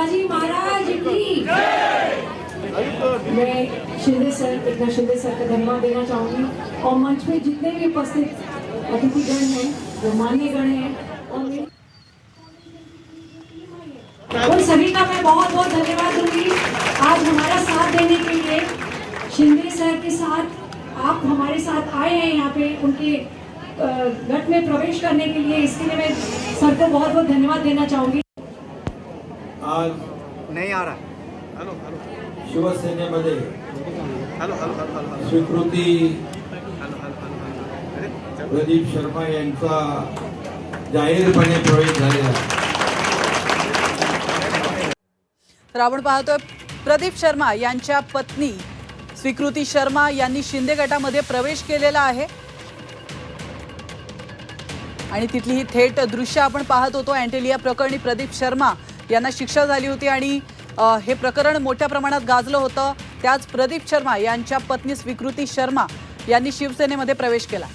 शिवाजी महाराज की। मैं शिंदे सर इतना शिंदे सर का धन्यवाद देना चाहूँगी। और मंच में जितने भी उपस्थित अतिथिगण हैं जो मान्य गण हैं, और उन सभी का मैं बहुत बहुत धन्यवाद दूँगी आज हमारा साथ देने के लिए। शिंदे सर के साथ आप हमारे साथ आए हैं यहाँ पे, उनके गट में प्रवेश करने के लिए। इसके लिए मैं सर को बहुत बहुत धन्यवाद देना चाहूँगी। आज नहीं आ रहा. Hello hello. शिवसेनेमध्ये hello hello hello hello hello. स्वीकृती हॅलो हॅलो हॅलो अरे प्रदीप शर्मा यांचा जाहीरपणे प्रवेश झालेला तर आपण पाहतोय प्रदीप शर्मा यांच्या पत्नी स्वीकृती शर्मा यांनी शिंदे गटामध्ये प्रवेश केलेला आहे. आणि तिथली ही थेट दृश्य आपण पाहत होतो अँटेलिया प्रकरणी प्रदीप शर्मा यांना शिक्षा झाली होती आणि हे प्रकरण मोठ्या प्रमाणात गाजलं होतं. त्याच प्रदीप शर्मा यांच्या पत्नी स्वीकृती शर्मा यांनी शिवसेनेमध्ये प्रवेश केला.